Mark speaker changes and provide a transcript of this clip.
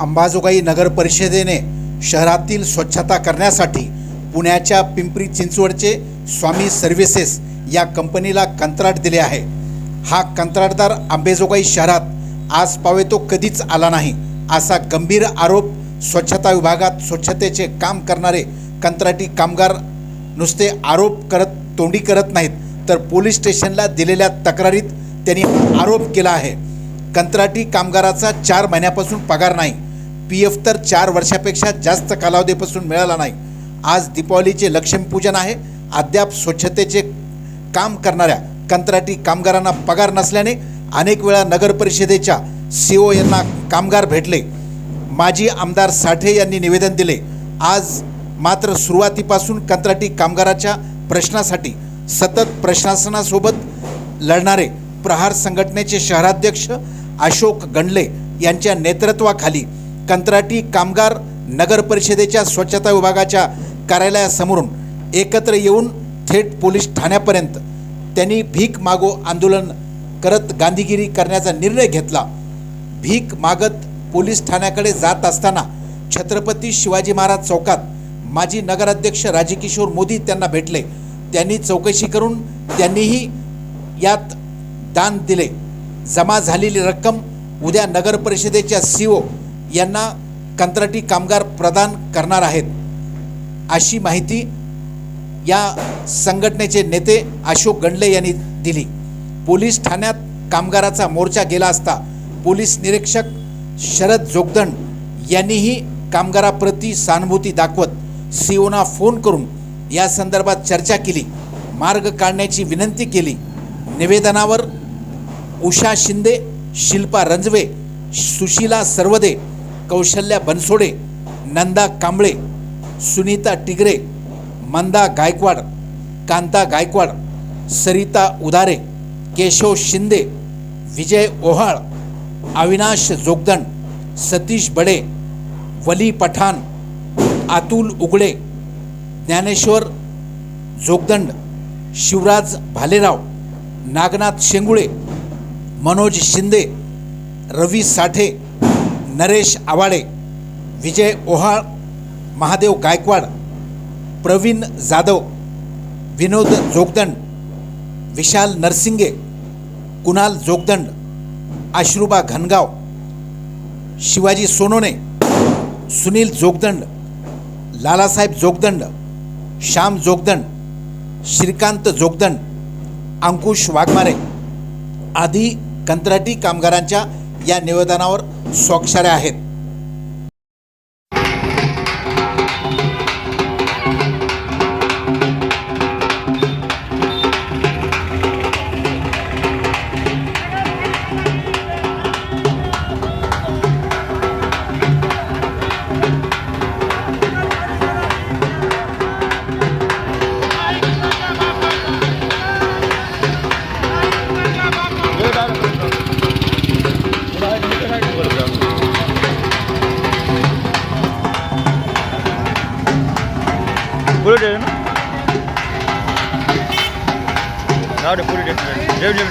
Speaker 1: अंबाजोगाई नगर परिषदेने शहरातील स्वच्छता करण्यासाठी पुण्याच्या पिंपरी चिंचवडचे स्वामी सर्व्हिसेस या कंपनीला कंत्राट दिले आहे. हा कंत्राटदार अंबेजोगाई शहरात आज पावे तो कधीच आला नाही असा गंभीर आरोप स्वच्छता विभागात स्वच्छतेचे काम करणारे कंत्राटी कामगार नुसते आरोप करत तोंडी करत नाहीत तर पोलीस स्टेशनला दिलेल्या तक्रारीत त्यांनी आरोप केला आहे. कंत्राटी कामगाराचा चार महिन्यापासून पगार नाही पी एफ तर चार वर्षापेक्षा जास्त कालावधीपासून मिळाला नाही. आज दीपावलीचे लक्ष्मीपूजन आहे. अद्याप स्वच्छतेचे काम करणाऱ्या कंत्राटी कामगारांना पगार नसल्याने अनेक वेळा नगर परिषदेच्या सी ओ यांना कामगार भेटले. माजी आमदार साठे यांनी निवेदन दिले. आज मात्र सुरुवातीपासून कंत्राटी कामगाराच्या प्रश्नासाठी सतत प्रशासनासोबत लढणारे प्रहार संघटनेचे शहराध्यक्ष अशोक गंडले यांच्या नेतृत्वाखाली कंत्राटी कामगार नगर परिषदेच्या स्वच्छता विभागाच्या कार्यालयासमोरून एकत्र येऊन थेट पोलीस ठाण्यापर्यंत त्यांनी भीक मागो आंदोलन करत गांधीगिरी करण्याचा निर्णय घेतला. भीक मागत पोलीस ठाण्याकडे जात असताना छत्रपती शिवाजी महाराज चौकात माजी नगराध्यक्ष राजकिशोर मोदी त्यांना भेटले. त्यांनी चौकशी करून त्यांनीही यात दान दिले. जमा झालेली रक्कम उद्या नगर परिषदेच्या सी ओ यांना कंत्राटी कामगार प्रदान करणार आहेत अशी माहिती या संघटनेचे नेते अशोक गंडले यांनी दिली. पोलीस ठाण्यात कामगाराचा मोर्चा गेला असता पोलीस निरीक्षक शरद जोगदंड यांनीही कामगाराप्रती सहानुभूती दाखवत सीओना फोन करून या संदर्भात चर्चा केली मार्ग काढण्याची विनंती केली. निवेदनावर उषा शिंदे शिल्पा रंजवे सुशीला सर्वदे कौशल्या बनसोडे नंदा कांबळे सुनीता टिगरे मंदा गायकवाड कांता गायकवाड सरिता उदारे केशव शिंदे विजय ओहाळ अविनाश जोगदंड सतीश बडे वली पठाण अतुल उगडे ज्ञानेश्वर जोगदंड शिवराज भालेराव नागनाथ शेंगुळे मनोज शिंदे रवी साठे नरेश आवाडे विजय ओहाळ महादेव गायकवाड प्रवीण जाधव विनोद जोगदंड विशाल नरसिंगे कुणाल जोगदंड आश्रुबा घनगाव शिवाजी सोनोने सुनील जोगदंड लालासाहेब जोगदंड श्याम जोगदंड श्रीकांत जोगदंड अंकुश वाघमारे आदी कंत्राटी कामगारांच्या या निवेदनावर स्वाक्षऱ्या आहेत.
Speaker 2: बुलेट आहे ना जाऊ दे बुलेट आहे जेव जेव